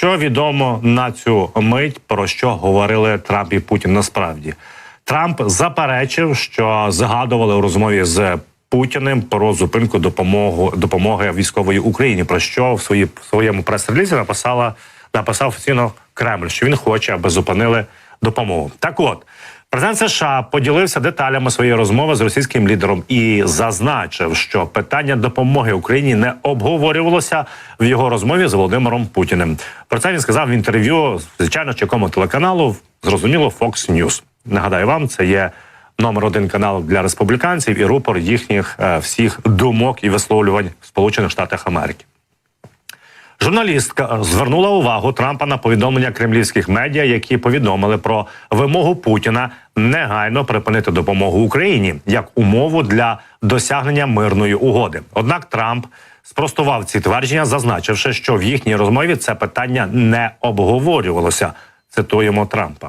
Що відомо на цю мить, про що говорили Трамп і Путін насправді? Трамп заперечив, що згадували у розмові з Путіним про зупинку допомогу допомоги військової Україні. Про що в свої в своєму прес-релізі написала написав офіційно Кремль, що він хоче, аби зупинили допомогу. Так, от президент США поділився деталями своєї розмови з російським лідером і зазначив, що питання допомоги Україні не обговорювалося в його розмові з Володимиром Путіним. Про це він сказав в інтерв'ю, звичайно, ж, якому телеканалу зрозуміло Fox News. Нагадаю вам, це є номер один канал для республіканців і рупор їхніх е, всіх думок і висловлювань в Сполучених Штатах Америки. Журналістка звернула увагу Трампа на повідомлення кремлівських медіа, які повідомили про вимогу Путіна негайно припинити допомогу Україні як умову для досягнення мирної угоди. Однак Трамп спростував ці твердження, зазначивши, що в їхній розмові це питання не обговорювалося. Цитуємо Трампа.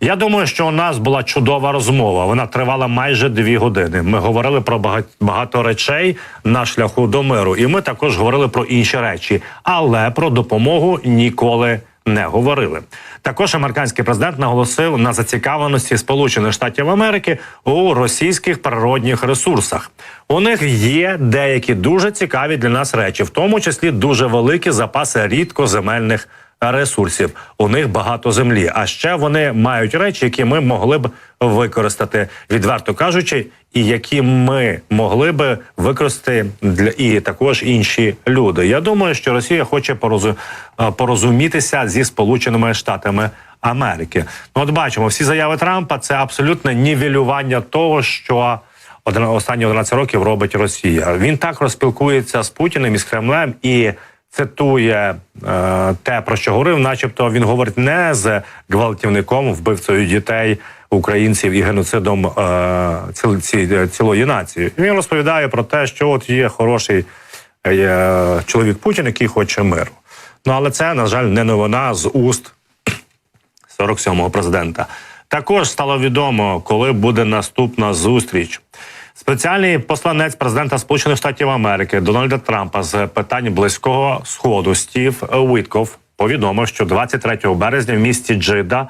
Я думаю, що у нас була чудова розмова. Вона тривала майже дві години. Ми говорили про багато речей на шляху до миру, і ми також говорили про інші речі, але про допомогу ніколи не говорили. Також американський президент наголосив на зацікавленості Сполучених Штатів Америки у російських природних ресурсах. У них є деякі дуже цікаві для нас речі, в тому числі дуже великі запаси рідкоземельних ресурсів. У них багато землі. А ще вони мають речі, які ми могли б використати, відверто кажучи, і які ми могли би використати для і також інші люди. Я думаю, що Росія хоче порозу, порозумітися зі Сполученими Штатами Америки. Ну, от бачимо, всі заяви Трампа це абсолютне нівелювання того, що останні 11 років робить Росія. Він так розпілкується з Путіним і з Кремлем і цитує е, те, про що говорив, начебто він говорить не з гвалтівником, вбивцею дітей, українців і геноцидом е, ціл, ці, цілої нації. Він розповідає про те, що от є хороший е, чоловік Путін, який хоче миру. Ну але це, на жаль, не новина з уст 47-го президента. Також стало відомо, коли буде наступна зустріч. Спеціальний посланець президента Сполучених Штатів Америки Дональда Трампа з питань близького сходу Стів Уітков повідомив, що 23 березня в місті Джида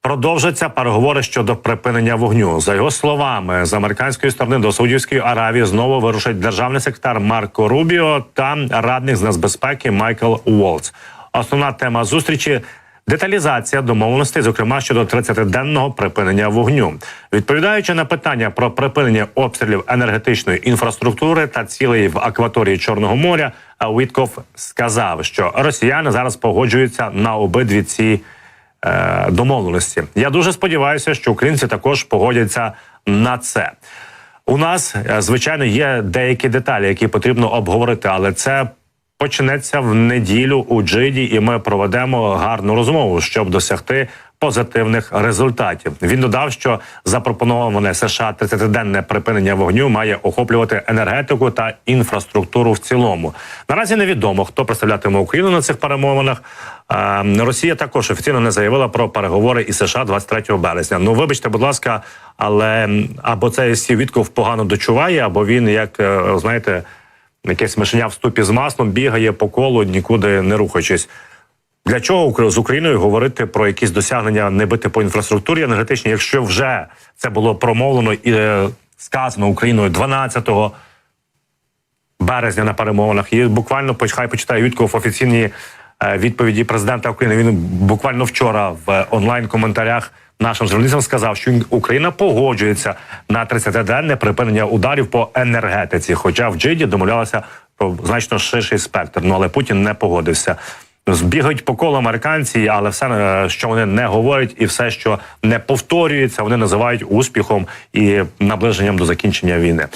продовжаться переговори щодо припинення вогню. За його словами, з американської сторони до Саудівської Аравії знову вирушить державний секретар Марко Рубіо та радник з нацбезпеки Майкл Уолтс. Основна тема зустрічі. Деталізація домовленостей, зокрема щодо 30-денного припинення вогню, відповідаючи на питання про припинення обстрілів енергетичної інфраструктури та цілей в акваторії Чорного моря, Вітков сказав, що росіяни зараз погоджуються на обидві ці е, домовленості. Я дуже сподіваюся, що українці також погодяться на це. У нас е, звичайно є деякі деталі, які потрібно обговорити, але це почнеться в неділю у Джиді, і ми проведемо гарну розмову, щоб досягти позитивних результатів. Він додав, що запропоноване США 30-денне припинення вогню має охоплювати енергетику та інфраструктуру в цілому. Наразі невідомо, хто представлятиме Україну на цих перемовинах. Е, Росія також офіційно не заявила про переговори із США 23 березня. Ну вибачте, будь ласка, але або цей Стів Вітков погано дочуває, або він як е, знаєте якесь мишеня в ступі з маслом бігає по колу, нікуди не рухаючись. Для чого з Україною говорити про якісь досягнення не бити по інфраструктурі енергетичній, якщо вже це було промовлено і е, сказано Україною 12 березня на перемовинах. І буквально хай почитає Ютков офіційні е, відповіді президента України. Він буквально вчора в онлайн коментарях нашим журналістам сказав, що Україна погоджується на 30-денне припинення ударів по енергетиці. Хоча в Джиді домовлялася про значно ширший спектр. Ну але Путін не погодився. Збігають по колу американці, але все, е, що вони не говорять, і все, що не повторюється, вони називають успіхом і наближенням до закінчення війни.